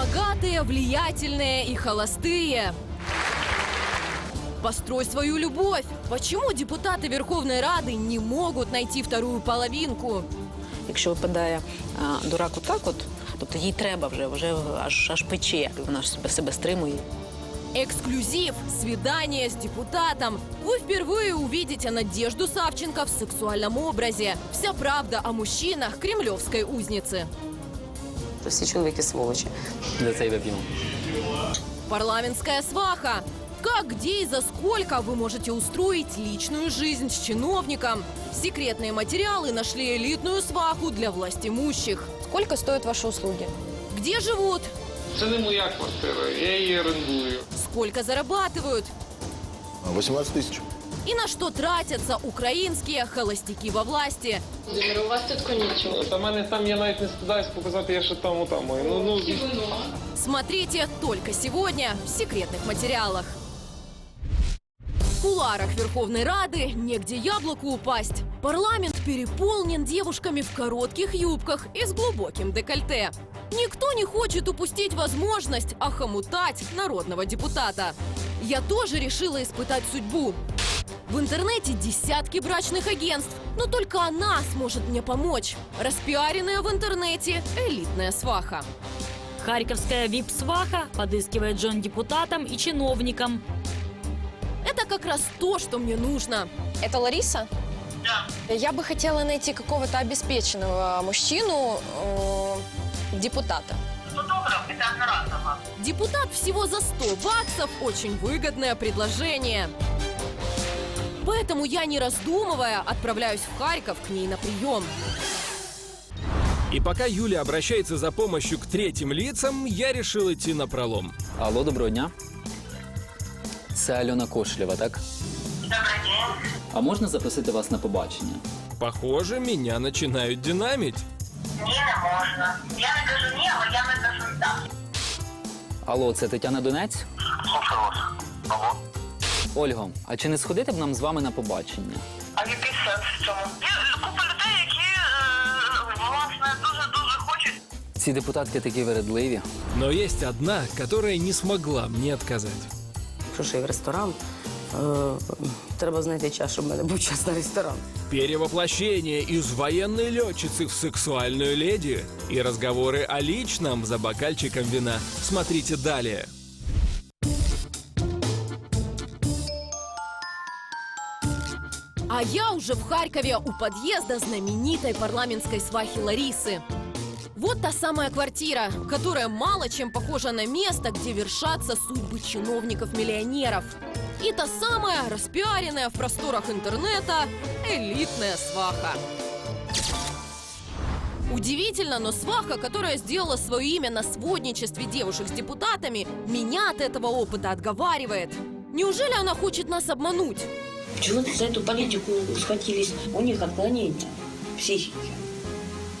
Богатые, влиятельные и холостые. Построй свою любовь. Почему депутаты Верховной Рады не могут найти вторую половинку? Якщо випадає а, дурак отак, от, тобто їй треба вже, вже аж, аж пече. Вона ж себе, себе стримує. Эксклюзив «Свидание с депутатом». Вы впервые увидите Надежду Савченко в сексуальном образе. Вся правда о мужчинах кремлевской узницы. Всі чоловіки сволочі. Де цей вип'ємо? Парламентская сваха. Как, где и за сколько вы можете устроить личную жизнь с чиновником? Секретные материалы нашли элитную сваху для властимущих. Сколько стоят ваши услуги? Где живут? Це не моя квартира, я її орендую. Сколько зарабатывают? 18 тысяч. И на что тратятся украинские холостяки во власти? Владимир, у вас тут коньячок. Та мене там я навіть не стидаюсь показати, я ще там маю. Ну, ну, Смотрите только сегодня в секретных материалах. В куларах Верховной Рады негде яблоку упасть. Парламент переполнен девушками в коротких юбках и с глубоким декольте. Никто не хочет упустить возможность охомутать народного депутата. Я тоже решила испытать судьбу. В интернете десятки брачных агентств, но только она сможет мне помочь. Распиаренная в интернете элитная сваха. Харьковская вип-сваха подыскивает жен депутатам и чиновникам. Это как раз то, что мне нужно. Это Лариса? Да. Я бы хотела найти какого-то обеспеченного мужчину, э, депутата. Депутат всего за 100 баксов – очень выгодное предложение. Поэтому я, не раздумывая, отправляюсь в Харьков к ней на прием. И пока Юля обращается за помощью к третьим лицам, я решил идти на пролом. Алло, доброго дня. Це Альона Кошлєва, так? Добрий день. А можна запросити вас на побачення? Похоже, меня начинают динамить. Ні, не можна. Я не кажу ні, але я не кажу так. Алло, це Тетяна Донець? Слушаю вас. Алло. Ольго, а чи не сходити б нам з вами на побачення? А який сенс в цьому? Є купа людей, які е, власне дуже-дуже хочуть. Ці депутатки такі вередливі. Но есть одна, которая не смогла мне отказать. Якщо ж і в ресторан, е, треба знайти час, щоб в мене був час на ресторан. Перевоплощение из военной летчицы в сексуальную леди и разговоры о личном за бокальчиком вина. Смотрите далее. А я уже в Харькове у подъезда знаменитой парламентской свахи Ларисы. Вот та самая квартира, которая мало чем похожа на место, где вершатся судьбы чиновников-миллионеров. И та самая, распиаренная в просторах интернета, элитная сваха. Удивительно, но сваха, которая сделала свое имя на сводничестве девушек с депутатами, меня от этого опыта отговаривает. Неужели она хочет нас обмануть? Почему за эту политику схватились? У них отклонение психики.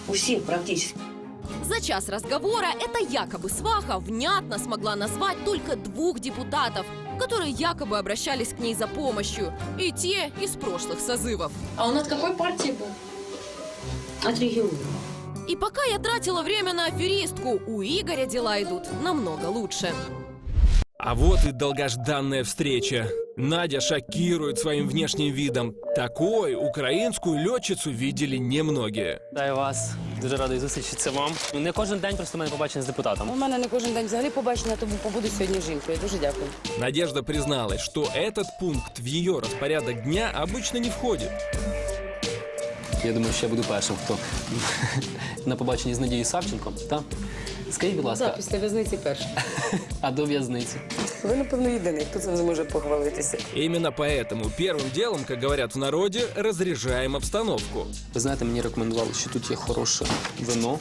У всех практически. За час разговора эта якобы сваха внятно смогла назвать только двух депутатов, которые якобы обращались к ней за помощью, и те из прошлых созывов. А он от какой партии был? От региона. И пока я тратила время на аферистку, у Игоря дела идут намного лучше. А вот и долгожданная встреча. Надя шокирует своим внешним видом. Такой украинскую летчицу видели немногие. Дай вас. Дуже радий зустрічі. Це вам. Не кожен день просто мене побачення з депутатом. У мене не кожен день взагалі побачення, тому побуду сьогодні жінкою. Дуже дякую. Надежда призналась, что этот пункт в ее распорядок дня обычно не входит. Я думаю, що я буду першим, хто на побаченні з Надією Савченко. Так? Скажіть, будь ласка, після в'язниці перший. а до в'язниці? Ви, напевно, єдиний, хто цим зможе похвалитися. Именно поэтому первым делом, как говорят в народе, разряжаем обстановку. Ви знаєте, мені рекомендували, що тут є хороше вино.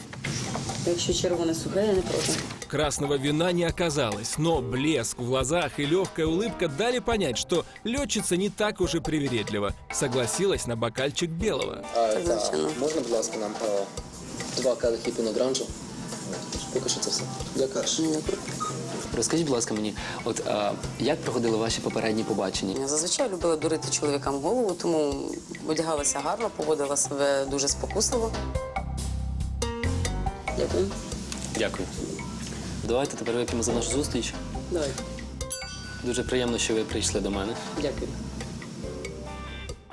Якщо червоне сухе, я не проти. Красного вина не оказалось, но блеск в глазах и легкая улыбка дали понять, что летчица не так уж и привередлива. Согласилась на бокальчик белого. Так, звичайно. Можна, будь ласка, нам по два келихи піногранжу? Поки що це все. Дякую. Розкажіть, будь ласка, мені, от а, як проходили ваші попередні побачення? Я зазвичай любила дурити чоловікам голову, тому одягалася гарно, поводила себе дуже спокусливо. Дякую. Дякую. давайте тепер вип'ємо за нашу зустріч. Давайте. Дуже приємно, що ви прийшли до мене. Дякую.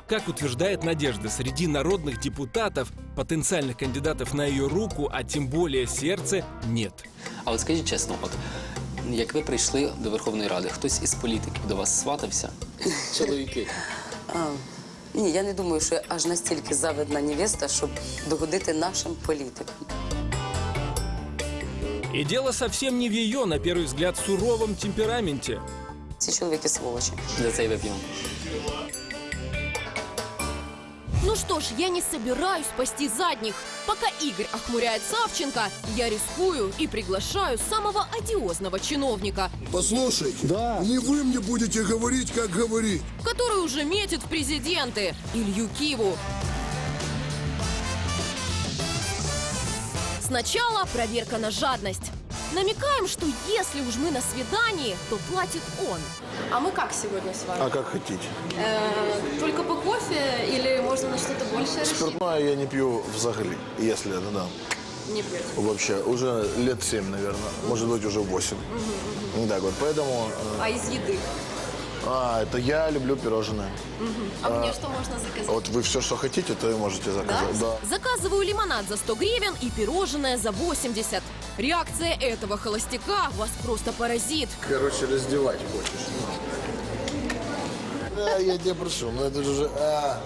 Как утверждает Надежда, среди народных депутатов потенциальных кандидатов на ее руку, а тем более сердце, нет. А от скажіть чесно, от як ви прийшли до Верховної Ради, хтось із політиків до вас сватався? Чоловіки. А, ні, я не думаю, що я аж настільки завидна невеста, щоб догодити нашим політикам. И дело совсем не в ее, на первый взгляд, суровом темпераменте. Ці чоловіки сволочі. За це й вип'ємо. Ну что ж, я не собираюсь спасти задних. Пока Игорь охмуряет Савченко, я рискую и приглашаю самого одиозного чиновника, Послушайте, не вы мне будете говорить, как говорить. который уже метит в президенты, Илью Киву. Сначала проверка на жадность. Намекаем, что если уж мы на свидании, то платит он. А мы как сегодня с вами? А как хотите. Только по кофе или можно на что-то большее Спиртное я не пью взагалі, если это да. Не пьете. Вообще, уже лет 7, наверное. Может быть, уже 8. Так вот, поэтому... э, А из еды? А, это я люблю пирожное. А мне что можно заказать? Вот вы все, что хотите, то и можете заказать. Да. Заказываю лимонад за 100 гривен и пирожное за 80. Реакция этого холостяка вас просто поразит. Короче, раздевать хочешь. Да, я тебя прошу, но это же а.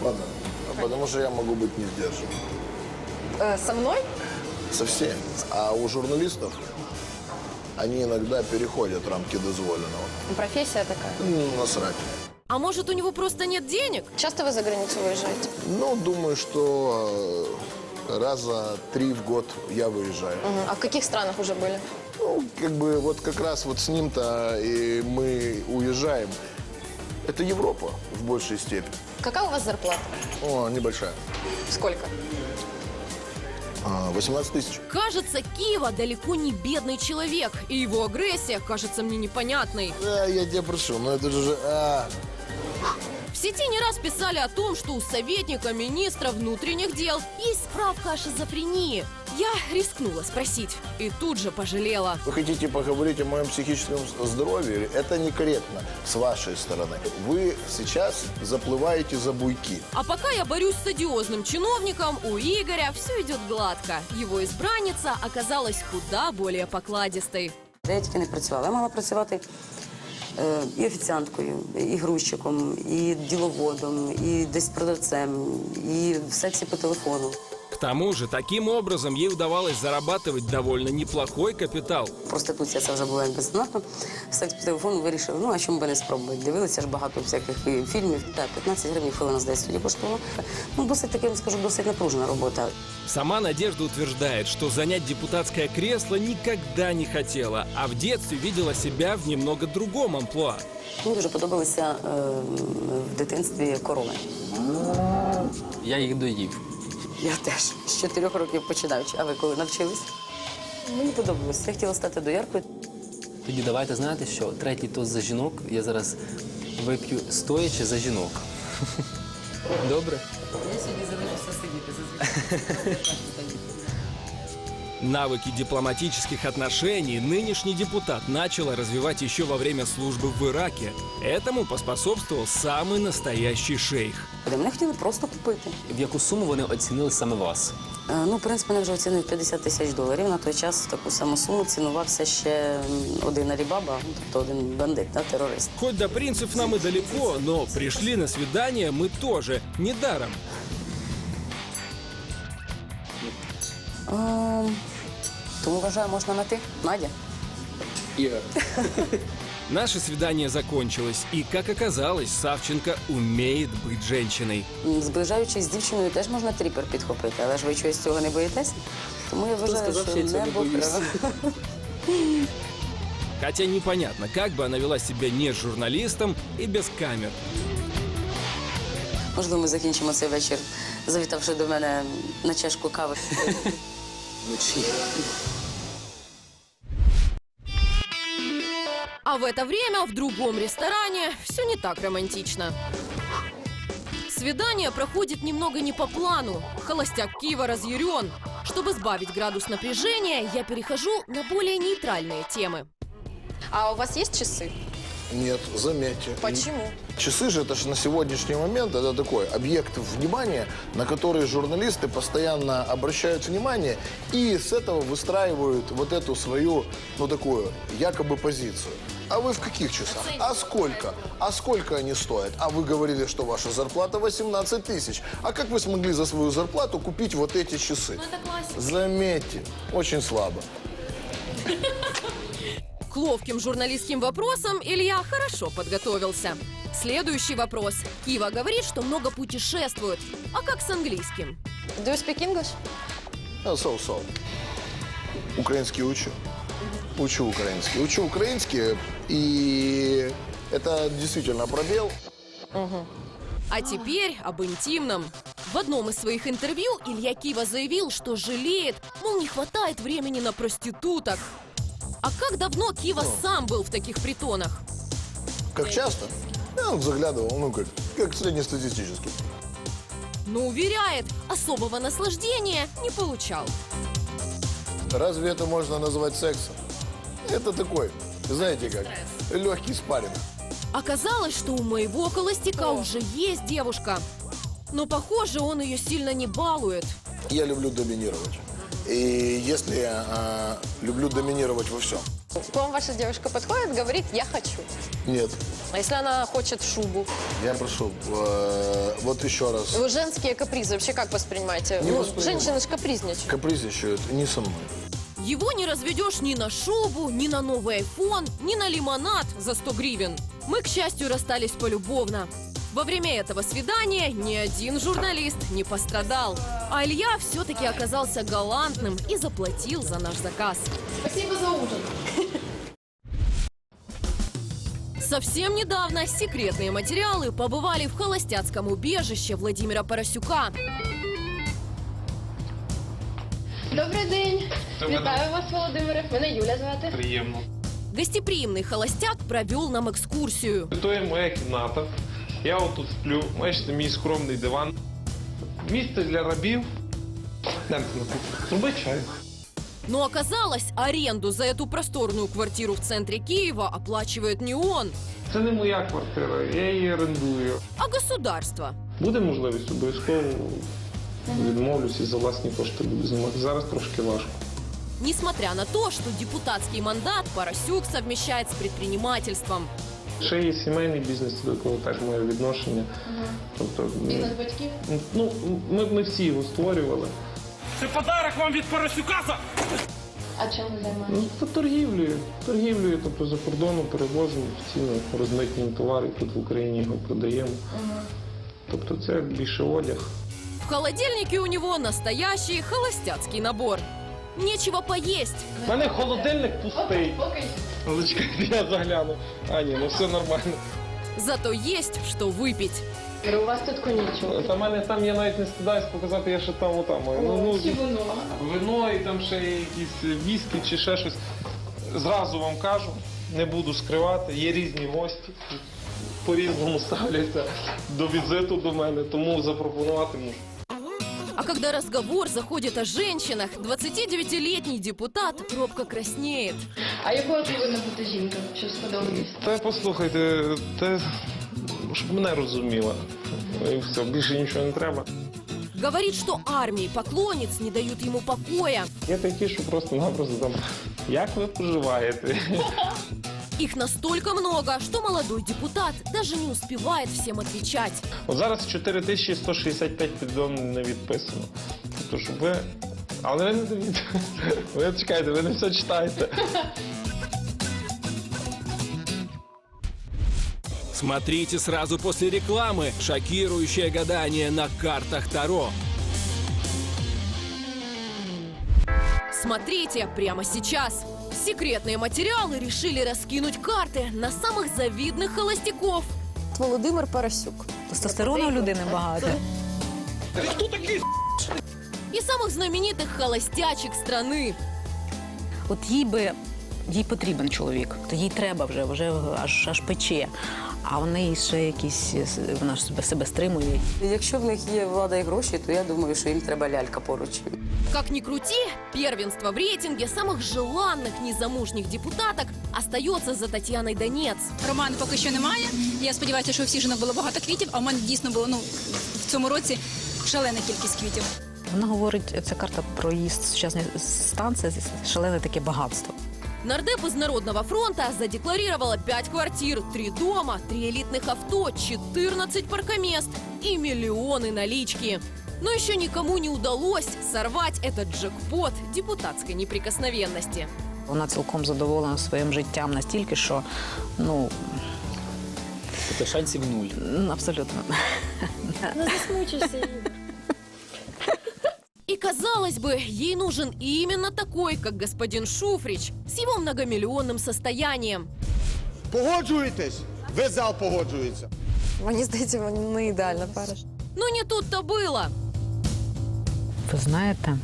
Ладно, потому что я могу быть не сдержан. Э, со мной? Совсем. А у журналистов они иногда переходят рамки дозволенного. Профессия такая. Ну, насрать. А может, у него просто нет денег? Часто вы за границу выезжаете? Ну, думаю, что э, раза три в год я выезжаю. Мгм. А в каких странах уже были? Ну, как бы вот как раз вот с ним-то и мы уезжаем. Это Европа в большей степени. Какая у вас зарплата? О, небольшая. Сколько? А, 18 тысяч. Кажется, Кива далеко не бедный человек, и его агрессия кажется мне непонятной. Да, я тебя прошу, но это же а. В сети не раз писали о том, что у советника министра внутренних дел есть справка о шизофрении. Я рискнула спросить и тут же пожалела. Вы хотите поговорить о моем психическом здоровье? Это некорректно с вашей стороны. Вы сейчас заплываете за буйки. А пока я борюсь с одиозным чиновником, у Игоря все идет гладко. Его избранница оказалась куда более покладистой. Я тільки не працювала. Я мала працювати і офіціанткою, і грузчиком, і діловодом, і десь продавцем, і в сексі по телефону. К тому же, таким образом ей удавалось зарабатывать довольно неплохой капитал. Проституція це вже була якби занадто. Секс по телефону вирішив, ну а чому би не спробувати? Дивилися ж багато всяких і фільмів. Так, 15 гривень хвилина здається тоді коштувала. Ну, досить таки, я скажу, досить напружена робота. Сама Надежда утверждает, что занять депутатское кресло никогда не хотела, а в детстве видела себя в немного другом амплуа. Мені дуже подобалися е, в дитинстві корови. Я їх доїв. Я теж з чотирьох років починаючи. А ви коли навчились? Мені подобалося. Я хотіла стати дояркою. Тоді давайте знаєте, що третій тост за жінок я зараз вип'ю стоячи за жінок. Добре? Я сьогодні залишуся сидіти Навыки дипломатических отношений нынешний депутат начала развивать еще во время службы в Ираке. Этому поспособствовал самый настоящий шейх. Мене хотіли просто купити. В яку суму вони оцінили саме вас? Е, Ну, в принципі, мене вже оцінив 50 тисяч доларів. На той час в таку саму суму цінувався ще м, один Алібаба, ну, тобто один бандит, да, терорист. Хоть до принцев нам и далеко, но пришли на свидание мы тоже, недаром. Е, Тому вважаю, можна на ти. Надя. Іра. Наше свидание закончилось, и, как оказалось, Савченко умеет быть женщиной. М, Зближаючись з дівчиною, теж можна тріпер підхопити, але ж ви чогось цього не боїтесь? Тому я вважаю, сказав, що я цього не небо боюсь? криве. Хотя непонятно, как бы она вела себя не с журналистом и без камер. Можливо, ми закінчимо цей вечір, завітавши до мене на чашку кави. А в это время в другом ресторане все не так романтично. Свидание проходит немного не по плану. Холостяк Киева разъярен. Чтобы сбавить градус напряжения, я перехожу на более нейтральные темы. А у вас есть часы? Нет, заметьте. Почему? Часы же это же на сегодняшний момент это такой объект внимания, на который журналисты постоянно обращают внимание и с этого выстраивают вот эту свою, ну такую, якобы позицию. А вы в каких часах? А сколько? А сколько они стоят? А вы говорили, что ваша зарплата 18 тысяч. А как вы смогли за свою зарплату купить вот эти часы? Заметьте, очень слабо. К ловким журналистским вопросам Илья хорошо подготовился. Следующий вопрос. Кива говорит, что много путешествует. А как с английским? Do you speak English? А, соу-соу. Украинский учу. Учу украинский. Учу украинский, и это действительно пробел. А теперь об интимном. В одном из своих интервью Илья Кива заявил, что жалеет, мол, не хватает времени на проституток. А как давно Кива сам был в таких притонах? Как часто? Я вот заглядывал, ну как, как среднестатистический. Но уверяет, особого наслаждения не получал. Разве это можно назвать сексом? Это такой, знаете как, легкий спарринг. Оказалось, что у моего холостяка уже есть девушка. Но, похоже, он ее сильно не балует. Я люблю доминировать. И если я а, люблю доминировать во всем, К вам ваша девушка подходит, говорит, я хочу. нет. А если она хочет шубу? Я прошу, э, вот еще раз, Вы женские капризы вообще как воспринимаете? Не ну, воспринимаю. женщины же капризничают. капризничают не со мной. Его не разведешь ни на шубу, ни на новый айфон, ни на лимонад за 100 гривен. Мы, к счастью, расстались полюбовно. Во время этого свидания ни один журналист не пострадал. А Илья все-таки оказался галантным и заплатил за наш заказ. Спасибо за ужин. Совсем недавно секретные материалы побывали в холостяцком убежище Владимира Поросюка. Добрий день. Добрий Вітаю вас, Володимире. Мене Юля звати. Приємно. Гостеприимный холостяк провел нам экскурсию. То є моя кімната. Я отут сплю. Бачите, мій скромний диван. Місце для рабів. Йдемте на кухню. Зроби чай. Но оказалось, аренду за эту просторную квартиру в центре Киева оплачивает не он, Це не моя квартира, я її орендую. а государство. Буде можливість обов'язково відмовлюсь і за власні кошти буду знімати. Зараз трошки важко. Несмотря на то, что депутатский мандат Поросюк совмещает с предпринимательством. Ще є сімейний бізнес, до якого теж моє відношення. Тобто, бізнес батьків? ну, ми, ми всі його створювали. Це подарок вам від Поросюка. А чим займаєтесь? Ну, торгівлею. Торгівлею, тобто за кордону перевозимо офіційно розмитнюємо товар і тут в Україні його продаємо. Тобто це більше одяг. В холодильнике у него настоящий холостяцкий набор. Нечего поесть. У мене холодильник пустий. Але чекайте, я загляну. А, ні, ну все нормально. Зато есть что выпить. У вас тут конічого. Та в мене там я навіть не стидаюсь показати, я ще там отам. маю. Ну, ну, воно. вино і там ще є якісь віскі чи ще щось. Зразу вам кажу, не буду скривати, є різні гості. По-різному ставляться до візиту до мене, тому запропонувати можу. А когда разговор заходит о женщинах, 29-летний депутат робко краснеет. А якою повинна бути жінка, щоб сподобатись? Та послухайте, те, щоб мене розуміла. І все, більше нічого не треба. Говорит, что армии поклонниц не дают ему покоя. Є такі, що просто-напросто там, як ви поживаєте? Их настолько много, что молодой депутат даже не успевает всем отвечать. От зараз 4165 повідомлень не відписано. Тобто, щоб ви. Але ви не дивіться. Ви чекайте, ви не все читаєте. Смотрите сразу после рекламы шокирующее гадание на картах Таро. Смотрите прямо сейчас. Секретные материалы решили раскинуть карты на самых завидных холостяков. Володимир Парасюк. Тестостерону у людини багато. И самых знаменитых холостячек страны. От їй би їй потрібен чоловік, то їй треба вже, вже аж аж пече. а в неї ще якісь е, вона ж себе, себе стримує. Якщо в них є влада і гроші, то я думаю, що їм треба лялька поруч. Как ни крути, первенство в рейтинге самых желанных незамужних депутаток остается за Татьяной Донец. Роман поки що немає. Я сподіваюся, що у всіх жінок було багато квітів, а у мене дійсно було ну в цьому році шалена кількість квітів. Вона говорить, ця карта про її сучасний стан, це шалене таке багатство. Нардеп из Народного фронта задекларировала 5 квартир, 3 дома, 3 элитных авто, 14 паркомест и миллионы налички. Но еще никому не удалось сорвать этот джекпот депутатской неприкосновенности. Вона цілком задоволена своїм життям настільки, що ну Тобто шансів нуль. м, абсолютно. Не засмучуйся. И казалось бы, ей нужен именно такой, как господин Шуфрич, с его многомиллионным состоянием. Погоджуєтесь? Весь зал погоджується. Мені здається, вони не ідеальна пара. Но не тут-то было. Ви знаєте,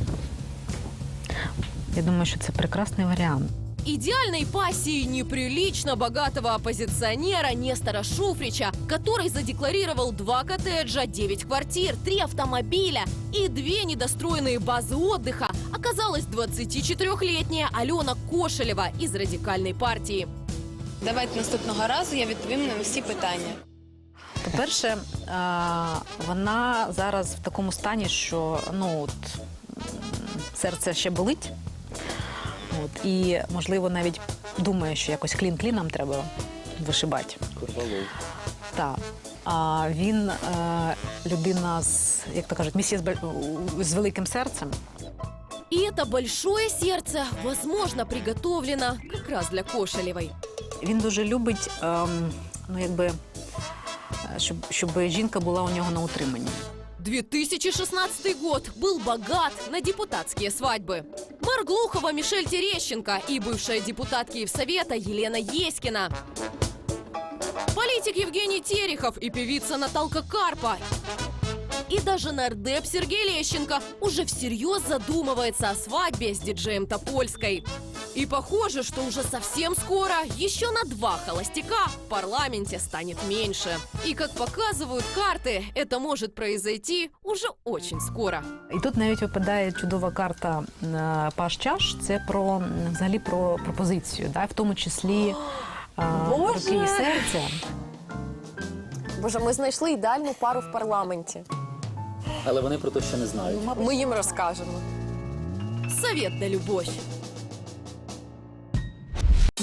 я думаю, що це прекрасний варіант. Идеальной пассией неприлично богатого оппозиционера Нестора Шуфрича, который задекларировал два коттеджа, 9 квартир, три автомобиля и две недостроенные базы отдыха, оказалась 24-летняя Алена Кошелева из радикальной партии. Давайте наступного разу я відповім на всі питання. По-перше, е, вона зараз в такому стані, що ну от м, серце ще болить. От, і, можливо, навіть думає, що якось клін кліном треба вишибати. Корвалол. Так. А він е, людина з, як то кажуть, місія з, з великим серцем. И это большое сердце, возможно, приготовлено как раз для Кошелевой. Він дуже любить, ем, ну якби, е, щоб, щоб жінка була у нього на утриманні. 2016 год был богат на депутатские свадьбы. Мэр Глухова Мишель Терещенко и бывшая депутат Киевсовета Елена Еськина. Политик Евгений Терехов и певица Наталка Карпа. И даже нардеп Сергей Лещенко уже всерьез задумывается о свадьбе с диджеем Топольской. И похоже, что уже совсем скоро еще на два холостяка в парламенте станет меньше. И как показывают карты, это может произойти уже очень скоро. І тут навіть випадає чудова карта е, Паш Чаш. Це про м, взагалі про пропозицію, да? в тому числі е, Боже! руки і серця. Боже, ми знайшли ідеальну пару в парламенті. Але вони про те ще не знають. Ми їм розкажемо. Совет да любовь.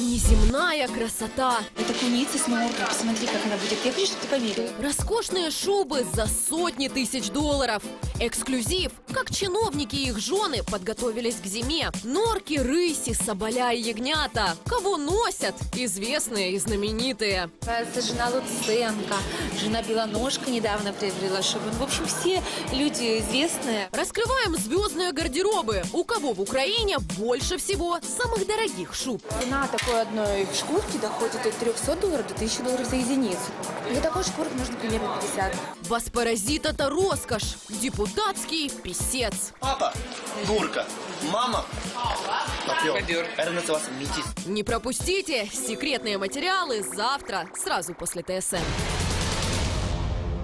Неземная красота. Это куница с моркой. Посмотри, как она будет. Я хочу, чтобы ты поверил. Роскошные шубы за сотни тысяч долларов. Эксклюзив, как чиновники и их жены подготовились к зиме. Норки, рыси, соболя и ягнята. Кого носят? Известные и знаменитые. Это жена Луценко, жена Белоножка недавно приобрела шубу. Ну, в общем, все люди известные. Раскрываем звездные гардеробы. У кого в Украине больше всего самых дорогих шуб? Цена такой одной шкурки доходит от 300 долларов до 1000 долларов за единицу. Для такой шкурки нужно примерно 50. Вас-паразит – это роскошь. Депутатский писец. Папа – гурка, мама. Не пропустите секретные материалы завтра, сразу после ТСН.